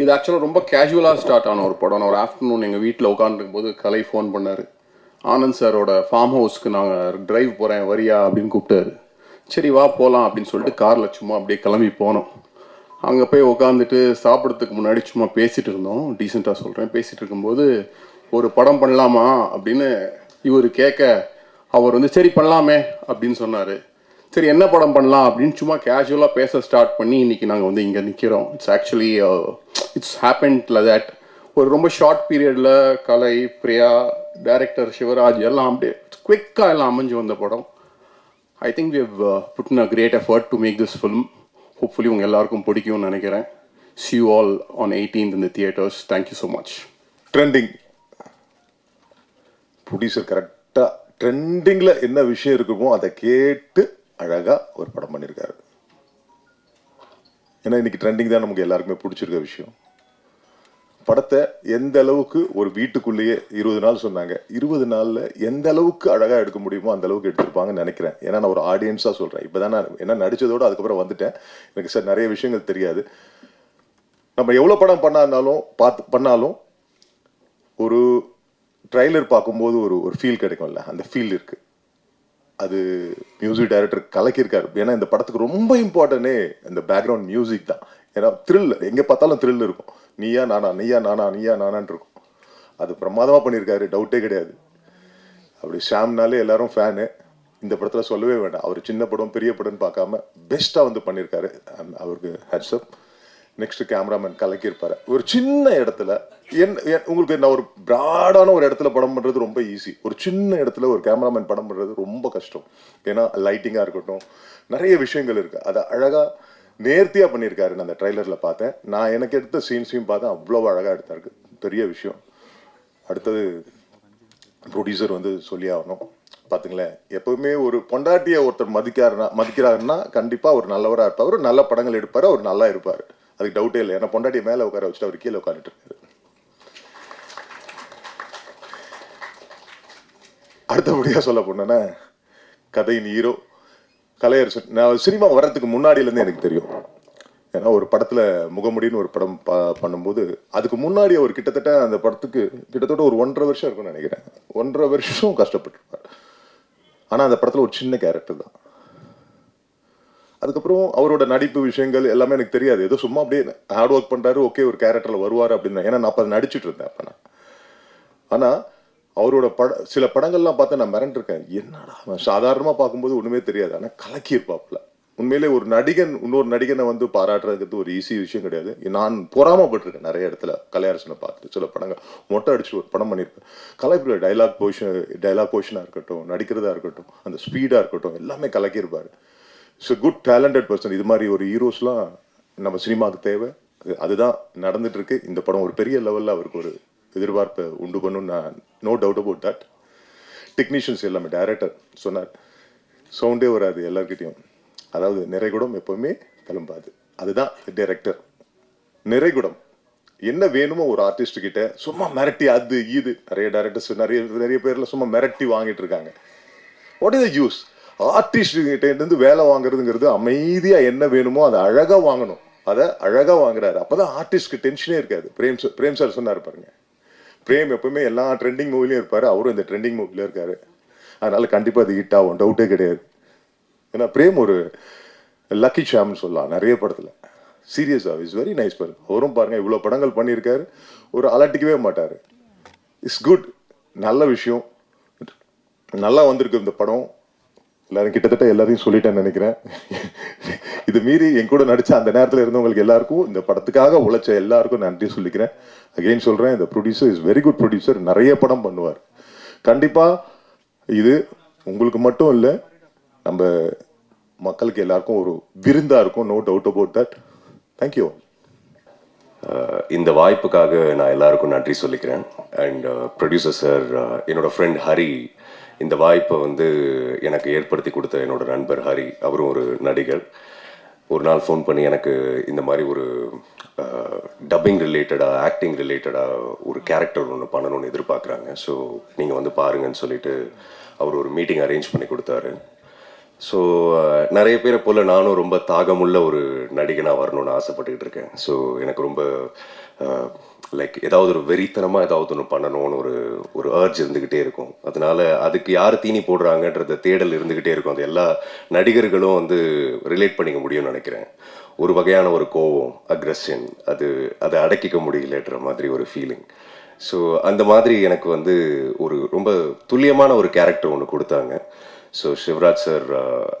இது ஆக்சுவலாக ரொம்ப கேஷுவலாக ஸ்டார்ட் ஆன ஒரு படம். நான் ஒரு ஆஃப்டர்நூன் எங்கள் வீட்டில் உட்காந்துருக்கும் போது கலை ஃபோன் பண்ணார். ஆனந்த் சாரோட ஃபார்ம் ஹவுஸ்க்கு நாங்கள் டிரைவ் போகிறேன் வரியா அப்படின்னு கூப்பிட்டாரு. சரி வா போகலாம் அப்படின்னு சொல்லிட்டு காரில் சும்மா அப்படியே கிளம்பி போனோம். அங்கே போய் உட்காந்துட்டு சாப்பிட்றதுக்கு முன்னாடி சும்மா பேசிகிட்டு இருந்தோம். டீசெண்டாக சொல்கிறேன் பேசிகிட்டு இருக்கும்போது ஒரு படம் பண்ணலாமா அப்படின்னு இவர் கேட்க அவர் வந்து சரி பண்ணலாமே அப்படின்னு சொன்னார். சரி என்ன படம் பண்ணலாம் அப்படின்னு சும்மா கேஷுவலாக பேச ஸ்டார்ட் பண்ணி இன்னைக்கு நாங்கள் வந்து இங்கே நிற்கிறோம் இட்ஸ் ஆக்சுவலி இட்ஸ் ஹேப்பன்ட்ல தட் ஒரு ரொம்ப ஷார்ட் பீரியடில் கலை பிரியா டைரக்டர் சிவராஜ் எல்லாம் அப்படியே குவிக்காக எல்லாம் அமைஞ்சு வந்த படம். I think we have put a great effort to make this film hopefully உங்கள் எல்லாருக்கும் பிடிக்கும்னு நினைக்கிறேன். See you all on 18th இந்த theatres thank you so much trending producer கரெக்டாக ட்ரெண்டிங்கில் என்ன விஷயம் இருக்குமோ அதை கேட்டு அழகாக ஒரு படம் பண்ணியிருக்காரு ஏன்னா இன்றைக்கி ட்ரெண்டிங் தான் நமக்கு எல்லாருக்குமே பிடிச்சிருக்க விஷயம். படத்தை எந்த அளவுக்கு ஒரு வீட்டுக்குள்ளேயே இருபது நாள் சொன்னாங்க. இருபது நாளில் எந்த அளவுக்கு அழகாக எடுக்க முடியுமோ அந்த அளவுக்கு எடுத்திருப்பாங்கன்னு நினைக்கிறேன். ஏன்னா நான் ஒரு ஆடியன்ஸாக சொல்கிறேன் இப்போ தான் நான் என்ன நடித்ததோடு அதுக்கப்புறம் வந்துட்டேன். எனக்கு சார் நிறைய விஷயங்கள் தெரியாது. நம்ம எவ்வளோ படம் பண்ணாலும் பார்த்து பண்ணாலும் ஒரு ட்ரைலர் பார்க்கும்போது ஒரு ஒரு ஃபீல் கிடைக்கும்ல. அந்த ஃபீல் இருக்குது அது மியூசிக் டைரக்டர் கலக்கியிருக்காரு. ஏன்னா இந்த படத்துக்கு ரொம்ப இம்பார்ட்டனே இந்த பேக்ரவுண்ட் மியூசிக் தான். ஏன்னா த்ரில் எங்கே பார்த்தாலும் த்ரில் இருக்கும். நீயா நானா நீயா நானா நீயா நானான் இருக்கும். அது பிரமாதமாக பண்ணியிருக்காரு. டவுட்டே கிடையாது. அப்படி ஷாம்னாலே எல்லாரும் ஃபேனு இந்த படத்தில் சொல்லவே வேண்டாம். அவர் சின்ன படம் பெரிய படம்னு பார்க்காம பெஸ்ட்டாக வந்து பண்ணியிருக்காரு. அவருக்கு ஹெட்ஸ்அப் நெக்ஸ்ட் கேமராமேன் கலக்கியிருப்பாரு. ஒரு சின்ன இடத்துல என் என்- உங்களுக்கு நான் ஒரு பிராடான ஒரு இடத்துல படம் பண்ணுறது ரொம்ப ஈஸி ஒரு சின்ன இடத்துல ஒரு கேமராமேன் படம் பண்ணுறது ரொம்ப கஷ்டம். ஏன்னா லைட்டிங்காக இருக்கட்டும் நிறைய விஷயங்கள் இருக்குது அதை அழகாக நேர்த்தியாக பண்ணியிருக்காரு நான் அந்த ட்ரைலரில் பார்த்தேன். நான் எனக்கு எடுத்த சீன்ஸையும் பார்த்தேன். அவ்வளோ அழகாக எடுத்தாருக்கு பெரிய விஷயம். அடுத்தது ப்ரொடியூசர் வந்து சொல்லி ஆகணும் பாத்துங்களேன் எப்பவுமே ஒரு பொண்டாட்டியை ஒருத்தர் மதிக்காருன்னா மதிக்கிறாருன்னா கண்டிப்பாக ஒரு நல்லவராக இருப்பார். ஒரு நல்ல படங்கள் எடுப்பார். அவர் நல்லா இருப்பார். அதுக்கு டவுட்டே இல்லை. ஏன்னா பொண்டாட்டி மேலே உட்கார வச்சுட்டு அவர் கீழே உட்காந்துட்டு இருக்காரு. அடுத்தபடியா சொல்ல போனேன்னா கதையின் ஹீரோ கலையரசன். நான் சினிமா வர்றதுக்கு முன்னாடியிலேருந்து எனக்கு தெரியும். ஏன்னா ஒரு படத்தில் முகமுடின்னு ஒரு படம் ப- பண்ணும்போது அதுக்கு முன்னாடி அவர் கிட்டத்தட்ட அந்த படத்துக்கு கிட்டத்தட்ட ஒரு ஒன்றரை வருஷம் இருக்கும்னு நினைக்கிறேன். ஒன்றரை வருஷம் கஷ்டப்பட்டிருப்பார். ஆனால் அந்த படத்தில் ஒரு சின்ன கேரக்டர் தான். அதுக்கப்புறம் அவரோட நடிப்பு விஷயங்கள் எல்லாமே எனக்கு தெரியாது. ஏதோ சும்மா அப்படியே ஹார்ட் ஒர்க் பண்ணுறாரு ஓகே ஒரு கேரக்டரில் வருவார் அப்படின்னு ஏன்னா நான் அப்போ நடிச்சிட்டு இருந்தேன் அப்போ நான். ஆனால் அவரோட பட சில படங்கள்லாம் பார்த்து நான் மிரண்டிருக்கேன். என்னடா அவன்? சாதாரணமாக பார்க்கும்போது ஒன்றுமே தெரியாது. ஆனால் கலக்கியிருப்பாப்புல. உண்மையிலே ஒரு நடிகன் இன்னொரு நடிகனை வந்து பாராட்டுறதுக்கு ஒரு ஈஸி விஷயம் கிடையாது. நான் பொறாமப்பட்டிருக்கேன் நிறைய இடத்துல. கலையரசனை பார்த்துட்டு சில படங்கள். மொட்டை அடிச்சு ஒரு படம் பண்ணியிருப்பேன். கலைப்பில் டைலாக் போஷன் டைலாக் போஷனாக இருக்கட்டும் நடிக்கிறதா இருக்கட்டும் அந்த ஸ்பீடாக இருக்கட்டும் எல்லாமே கலக்கியிருப்பாரு. ஸோ குட் டேலண்டட் பர்சன் இது மாதிரி ஒரு ஹீரோஸ்லாம் நம்ம சினிமாவுக்கு தேவை. அது- அதுதான் நடந்துட்டு இருக்கு. இந்த படம் ஒரு பெரிய லெவலில் அவருக்கு ஒரு எதிர்பார்ப்பை உண்டு பண்ணும் நான் no doubt about that technicians எல்லாமே டைரக்டர் சொன்னார். சவுண்டே வராது எல்லாருக்கிட்டையும் அதாவது நிறைகுடம் எப்பவுமே கிளம்பாது. அதுதான் டைரக்டர் நிறைகுடம். என்ன வேணுமோ ஒரு ஆர்டிஸ்ட் கிட்ட சும்மா மிரட்டி அது இது. நிறைய டேரக்டர்ஸ் நிறைய நிறைய பேர்ல சும்மா மிரட்டி வாங்கிட்டு இருக்காங்க. வாட் இஸ் யூஸ் ஆர்டிஸ்ட் இருந்து வேலை வாங்குறதுங்கிறது அமைதியா என்ன வேணுமோ அதை அழகா வாங்கணும். அதை அழகா வாங்குறாரு. அப்பதான் ஆர்டிஸ்ட்க்கு டென்ஷனே இருக்காது. பிரேம் சார் பிரேம் சார் சொன்னார் பாருங்க. பிரேம் எப்பவுமே எல்லா ட்ரெண்டிங் மூவிலையும் இருப்பாரு. அவரும் இந்த ட்ரெண்டிங் மூவில இருக்காரு. அதனால கண்டிப்பா அது ஹிட் ஆகும். டவுட்டே கிடையாது. ஏன்னா பிரேம் ஒரு லக்கி ஷாம்னு சொல்லலாம் நிறைய படத்துல. சீரியஸா இஸ் வெரி நைஸ் பர் அவரும் பாருங்க இவ்வளவு படங்கள் பண்ணியிருக்காரு. ஒரு அலட்டிக்கவே மாட்டாரு. இட்ஸ் குட் நல்ல விஷயம். நல்லா வந்திருக்கு இந்த படம். எல்லாரும் கிட்டத்தட்ட எல்லாரையும் சொல்லிட்டேன்னு நினைக்கிறேன். இது மீறி என் கூட நடிச்ச அந்த நேரத்தில் இருந்தவங்களுக்கு எல்லாருக்கும் இந்த படத்துக்காக உழைச்ச எல்லாருக்கும் நன்றி சொல்லிக்கிறேன். அகெயின் சொல்றேன் இந்த producer is very good producer நிறைய படம் பண்ணுவார். கண்டிப்பா இது உங்களுக்கு மட்டும் இல்லை நம்ம மக்களுக்கு எல்லாருக்கும் ஒரு விருந்தா இருக்கும் no doubt about that thank you இந்த வாய்ப்புக்காக நான் எல்லாருக்கும் நன்றி சொல்லிக்கிறேன். அண்ட் ப்ரொடியூசர் சார் என்னோட ஃப்ரெண்ட் ஹரி இந்த வாய்ப்பை வந்து எனக்கு ஏற்படுத்தி கொடுத்த என்னோட நண்பர் ஹரி அவரும் ஒரு நடிகர். ஒரு நாள் ஃபோன் பண்ணி எனக்கு இந்த மாதிரி ஒரு டப்பிங் ரிலேட்டடாக ஆக்டிங் ரிலேட்டடாக ஒரு கேரக்டர் ஒன்று பண்ணணும்னு எதிர்பார்க்குறாங்க. ஸோ நீங்கள் வந்து பாருங்கன்னு சொல்லிட்டு அவர் ஒரு மீட்டிங் அரேஞ்ச் பண்ணி கொடுத்தாரு. ஸோ uh, நிறைய பேரை போல் நானும் ரொம்ப தாகமுள்ள ஒரு நடிகனாக வரணும்னு ஆசைப்பட்டுக்கிட்டு இருக்கேன். ஸோ எனக்கு ரொம்ப uh, லைக் ஏதாவது ஒரு வெறித்தனமாக ஏதாவது ஒன்று பண்ணணும்னு ஒரு ஒரு அர்ஜ் இருந்துக்கிட்டே இருக்கும். அதனால அதுக்கு யார் தீனி போடுறாங்கன்றத தேடல் இருந்துக்கிட்டே இருக்கும். அது எல்லா நடிகர்களும் வந்து ரிலேட் பண்ணிக்க முடியும்னு நினைக்கிறேன். ஒரு வகையான ஒரு கோவம் அக்ரஷன் அது அதை அடக்கிக்க முடியலன்ற மாதிரி ஒரு ஃபீலிங் ஸோ அந்த மாதிரி எனக்கு வந்து ஒரு ரொம்ப துல்லியமான ஒரு கேரக்டர் ஒன்று கொடுத்தாங்க. ஸோ சிவராஜ் சார்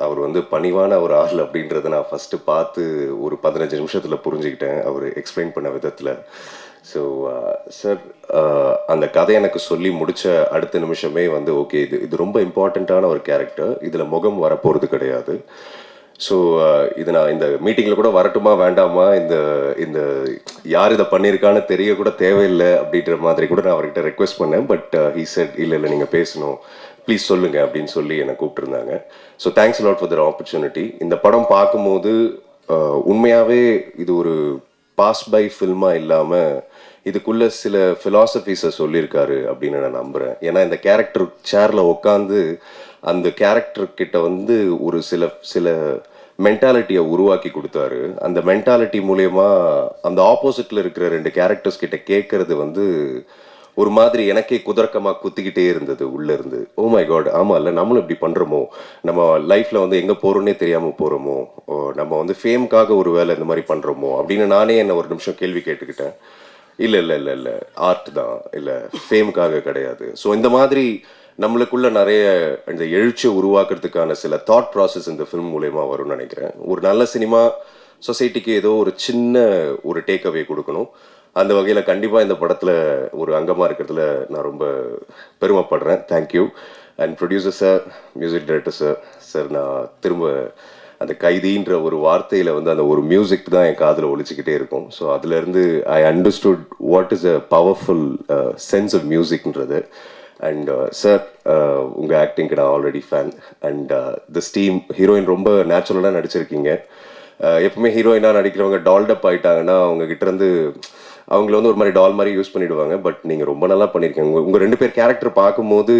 அவர் வந்து பணிவான ஒரு ஆள் அப்படின்றத நான் ஃபஸ்ட்டு பார்த்து ஒரு பதினஞ்சு நிமிஷத்தில் புரிஞ்சுக்கிட்டேன். அவர் எக்ஸ்பிளைன் பண்ண விதத்தில். ஸோ சார் uh, uh, அந்த கதை எனக்கு சொல்லி முடித்த அடுத்த நிமிஷமே வந்து ஓகே இது இது ரொம்ப இம்பார்ட்டண்ட்டான ஒரு கேரக்டர் இதில் முகம் வரப்போகிறது கிடையாது. ஸோ uh, இது நான் இந்த மீட்டிங்கில் கூட வரட்டுமா வேண்டாமா இந்த இந்த யார் இதை பண்ணியிருக்கான்னு தெரிய கூட தேவையில்லை அப்படின்ற மாதிரி கூட நான் அவர்கிட்ட ரெக்வெஸ்ட் பண்ணேன். பட் ஹீ செட் இல்லை இல்லை நீங்கள் பேசணும். ப்ளீஸ் சொல்லுங்க அப்படின்னு சொல்லி என்னை கூப்பிட்டுருந்தாங்க. So thanks lot for the opportunity இந்த படம் பார்க்கும்போது uh, உண்மையாகவே இது ஒரு பாஸ் பை ஃபில்மாக இல்லாமல் இதுக்குள்ள சில ஃபிலாசபிஸை சொல்லியிருக்காரு அப்படின்னு நான் நம்புகிறேன் ஏன்னா இந்த கேரக்டர் சேரில் உட்காந்து அந்த கேரக்டர் கிட்ட வந்து ஒரு சில சில மென்டாலிட்டியை உருவாக்கி கொடுத்தாரு. அந்த மென்டாலிட்டி மூலயமா அந்த ஆப்போசிட்டில் இருக்கிற ரெண்டு கேரக்டர்ஸ் கிட்ட கேட்கறது வந்து ஒரு மாதிரி எனக்கே குதர்க்கமாக குத்திக்கிட்டே இருந்தது உள்ள இருந்து ஓ oh மை காட் ஆமா இல்ல நம்மளும் இப்படி பண்றோமோ? நம்ம லைஃப்ல வந்து எங்க போறோம்னே தெரியாம போறோமோ? நம்ம வந்து ஃபேம்க்காக ஒரு வேலை இந்த மாதிரி பண்ணுறோமோ அப்படின்னு நானே என்ன ஒரு நிமிஷம் கேள்வி கேட்டுக்கிட்டேன். இல்ல இல்ல இல்ல இல்ல ஆர்ட் தான். இல்ல ஃபேமுக்காக கிடையாது. ஸோ இந்த மாதிரி நம்மளுக்குள்ள நிறைய இந்த எழுச்சியை உருவாக்குறதுக்கான சில தாட் ப்ராசஸ் இந்த ஃபிலிம் மூலயமா வரும்னு நினைக்கிறேன். ஒரு நல்ல சினிமா சொசைட்டிக்கு ஏதோ ஒரு சின்ன ஒரு டேக் அவே கொடுக்கணும். அந்த வகையில் கண்டிப்பாக இந்த படத்தில் ஒரு அங்கமாக இருக்கிறதுல நான் ரொம்ப பெருமைப்படுறேன். Thank you and producer sir music director sir sir நான் திரும்ப அந்த கைதின்ற ஒரு வார்த்தையில் வந்து அந்த ஒரு மியூசிக் தான் என் காதில் ஒழிச்சிக்கிட்டே இருக்கும். ஸோ அதுலேருந்து I understood what is a powerful sense of மியூசிக்ன்றது and sir உங்கள் ஆக்டிங்க்கு நான் already fan and this team heroine ரொம்ப நேச்சுரலாக நடிச்சிருக்கீங்க. Uh, எப்பவுமே ஹீரோயினாக நடிக்கிறவங்க டால்டப் ஆகிட்டாங்கன்னா அவங்க கிட்டேருந்து அவங்கள வந்து ஒரு மாதிரி டால் மாதிரி யூஸ் பண்ணிடுவாங்க. பட் நீங்கள் ரொம்ப நல்லா பண்ணியிருக்கீங்க உங்கள் ரெண்டு பேர் கேரக்டர் பார்க்கும்போது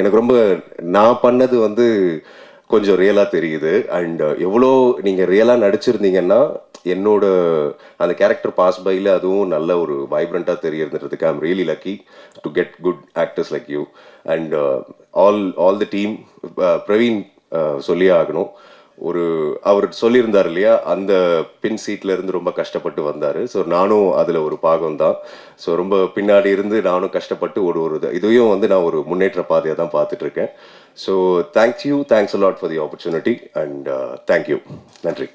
எனக்கு ரொம்ப நான் பண்ணது வந்து கொஞ்சம் ரியலாக தெரியுது. அண்ட் எவ்வளோ நீங்கள் ரியலாக நடிச்சிருந்தீங்கன்னா என்னோட அந்த கேரக்டர் பாஸ் பைல அதுவும் நல்ல ஒரு வைப்ரண்ட்டாக தெரியறதுக்கு I'm really lucky to get good actors like you and all all the team Praveen சொல்லியே ஆகணும். ஒரு அவர் சொல்லியிருந்தார் இல்லையா? அந்த பின் சீட்ல இருந்து ரொம்ப கஷ்டப்பட்டு வந்தாரு. ஸோ நானும் அதுல ஒரு பாகம் தான் ஸோ ரொம்ப பின்னாடி இருந்து நானும் கஷ்டப்பட்டு ஒரு ஒரு இது- இதையும் வந்து நான் ஒரு முன்னேற்ற பாதையை தான் பார்த்துட்டு இருக்கேன் so thank you thanks a lot for the opportunity and thank you நன்றி.